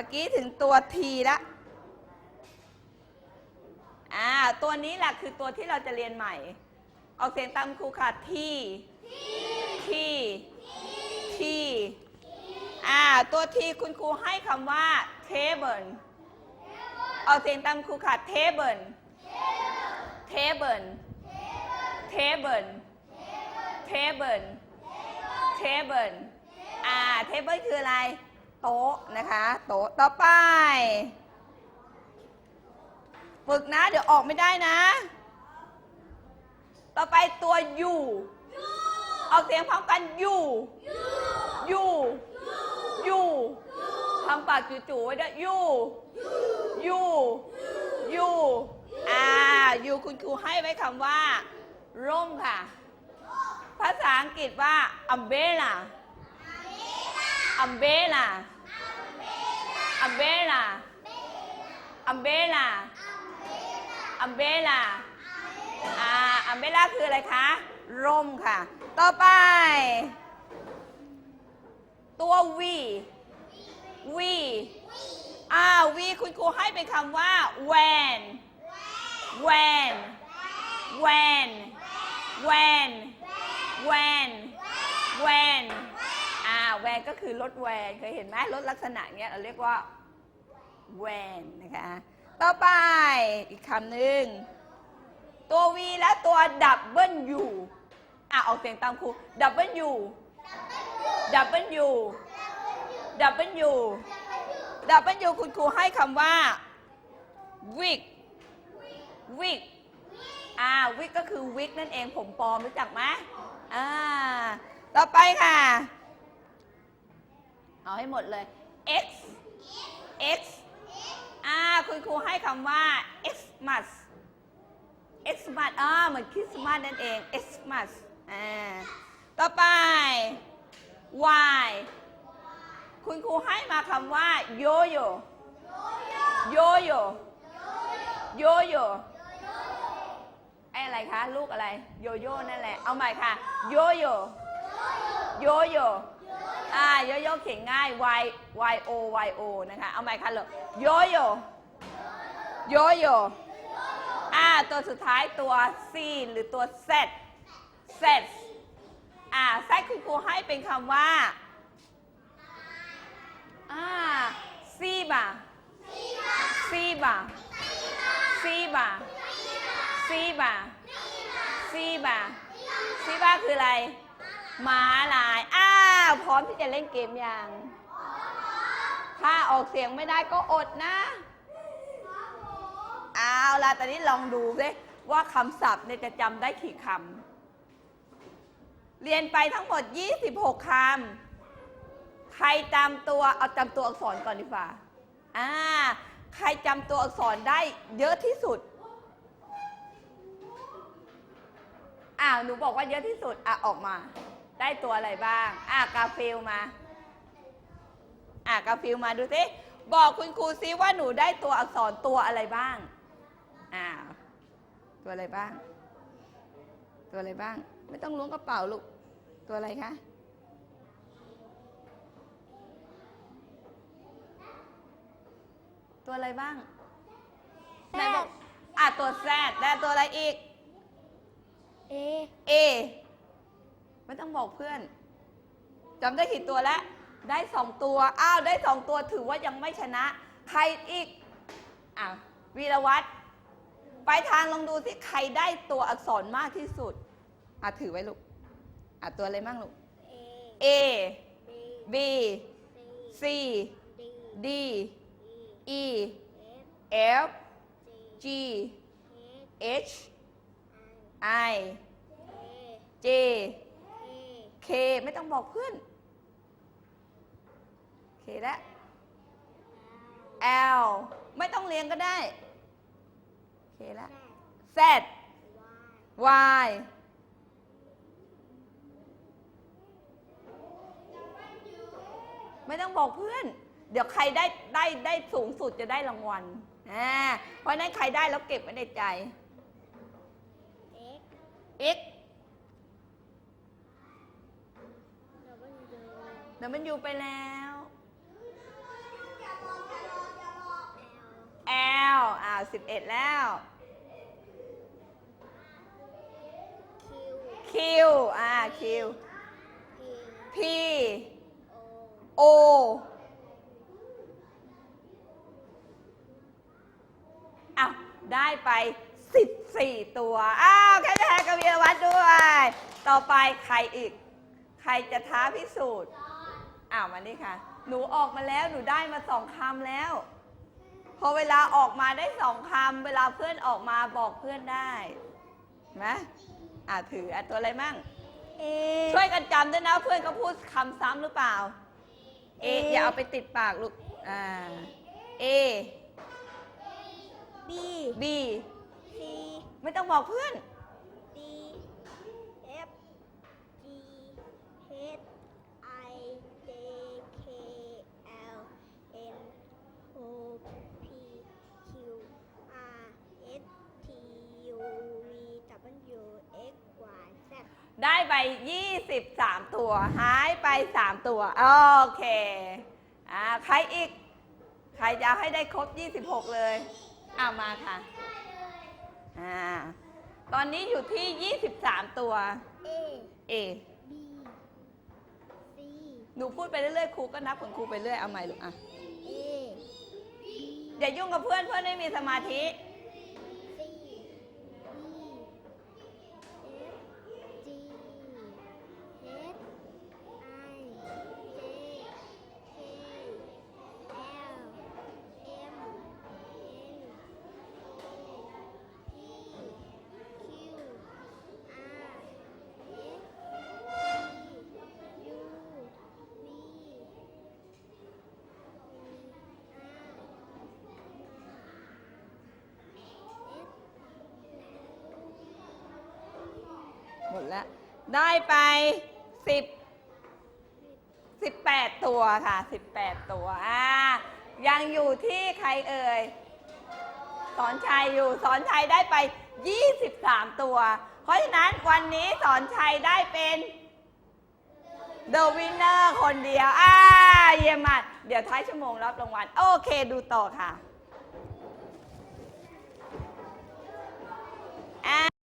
มื่อกี้ถึงตัวทีละอ่าตัวนี้แหละคือตัวที่เราจะเรียนใหม่ ออกเสียงตามครูค่ะทีทีทีอ่าตัวทีคุณครูให้คำว่า table ออกเสียงตามครูค่ะ table table table table table อ่า table คืออะไร โต๊ะนะคะโต๊ะต่อไป ฝึกนะ เดี๋ยวออกไม่ได้นะ ต่อไปตัว u ออกเสียงพร้อมกัน u u u ทำปากจู่ๆไว้ด้วย u u u อ่า u คุณครูให้ไว้คำว่า ร่มค่ะ ภาษาอังกฤษว่า umbrella umbrella umbrella umbrella umbrella อ่า umbrella คืออะไรคะ ร่มค่ะ ต่อไป ตัว v v อ่า v คุณครูให้เป็นคำว่า when when when when when when อ่า when ก็คือรถแวนเคยเห็นไหมรถลักษณะเนี้ยเราเรียกว่า when นะคะ ต่อไปอีกคำหนึ่งตัว V และตัว W อะออกเสียงตามครู W W W W คุณครูให้คำว่า wig wig อ่า wig ก็คือ wig นั่นเองผมปลอมรู้จักไหมอ่าต่อไปค่ะ เอาให้หมดเลย X X อ่าคุณครูให้คำว่า Xmas Xmas อ่าเหมือนคริสต์มาสนั่นเอง Xmas อ่าต่อไป Y คุณครูให้มาคำว่าโยโย่โยโย่โยโย่ไอ้อะไรคะ ลูกอะไร โยโย่นั่นแหละ เอาใหม่ค่ะ โยโย่โยโย่ อ่าโยโย่เขียนง่าย Y Y O Y O นะคะ เอาใหม่ค่ะลูกโยโย่โยโย่อ่าตัวสุดท้ายตัว C หรือตัว Z Z อ่า Z คุณครูให้เป็นคำว่าอ่าซีบาซีบาซีบาซีบาซีบาซีบาคืออะไรหมาลาย มที่จะเล่นเกมยัง ถ้าออกเสียงไม่ได้ก็อดนะ เอาล่ะตอนนี้ลองดูสิว่าคำศัพท์เนี่ยจะจำได้กี่คำ เรียนไปทั้งหมด 26 คำ ใครจำตัวเอาจำตัวอักษรก่อนดีกว่า อ่า ใครจำตัวอักษรได้เยอะที่สุด อ้าว หนูบอกว่าเยอะที่สุด อะ ออกมา ได้ตัวอะไรบ้าง อะกาฟิลมา อะกาฟิลมาดูสิบอกคุณครูซิว่าหนูได้ตัวอักษรตัวอะไรบ้าง อ่า ตัวอะไรบ้าง ตัวอะไรบ้าง ไม่ต้องล้วงกระเป๋าลูก ตัวอะไรคะ ตัวอะไรบ้างไหนบอกอะตัวแซดได้ตัวอะไรอีก เอ A ไม่ต้องบอกเพื่อนจำได้กี่ตัวแล้ว ได้สองตัว อ้าว ได้สองตัวถือว่ายังไม่ชนะ ใครอีก อะ วีรวัตรไปทางลองดูสิใครได้ตัวอักษรมากที่สุด อะ ถือไว้ลูก อะ ตัวอะไรบ้างลูกเอ A บี B ซี C ดี D อี E เอฟ F จี G เอ H ไอ I เอ J เค K ไม่ต้องบอกเพื่อน K และ L ไม่ต้องเรียงก็ได้ K และ Z วาย Y ไม่ต้องบอกเพื่อน เดี๋ยวใครได้ได้ได้สูงสุดจะได้รางวัลอ่าเพราะฉะนั้นใครได้แล้วเก็บไว้ในใจเอ็ก X ดับ เบิลยูเดี๋ยวมันอยู่ไปแล้วอ้าวสิบเอ็ดแล้ว Q Q อ่า Q P P O O อ้าวได้ไป 14 ตัว อ้าวแค่แทนกับวีรวัตรด้วย ต่อไปใครอีก ใครจะท้าพิสูจน์ อ้าวมานี่ค่ะ หนูออกมาแล้วหนูได้มาสองคำแล้ว พอเวลาออกมาได้สองคำเวลาเพื่อนออกมาบอกเพื่อนได้เห็นไหมอ่าถืออะตัวอะไรมั่ง A ช่วยกันจำด้วยนะเพื่อนเขาพูดคำซ้ำหรือเปล่า A อย่าเอาไปติดปากลูก อ่า A B B C ไม่ต้องบอกเพื่อน D F G H I J K L M O P Q R S T U V W X Y Z ได้ไป 23 ตัว หายไป 3 ตัว โอเค อ่า ใครอีก ใครจะให้ได้ครบ 26 เลยอ่ามาค่ะ อ่า ตอนนี้อยู่ที่ 23 ตัว A A B C หนูพูดไปเรื่อยๆ ครูก็นับของครูไปเรื่อย เอาใหม่ลูกอะ A B อย่ายุ่งกับเพื่อนเพื่อนไม่มีสมาธิ C แล้ว ได้ไป10 18ตัวค่ะ18ตัวอ่ายังอยู่ที่ใครเอ่ยสอนชัยอยู่สอนชัยได้ไป 23 ตัว เพราะฉะนั้นวันนี้สอนชัยได้เป็น The winner คนเดียว อ่า เยี่ยมมากเดี๋ยวท้ายชั่วโมงรับรางวัล โอเคดูต่อค่ะอ่า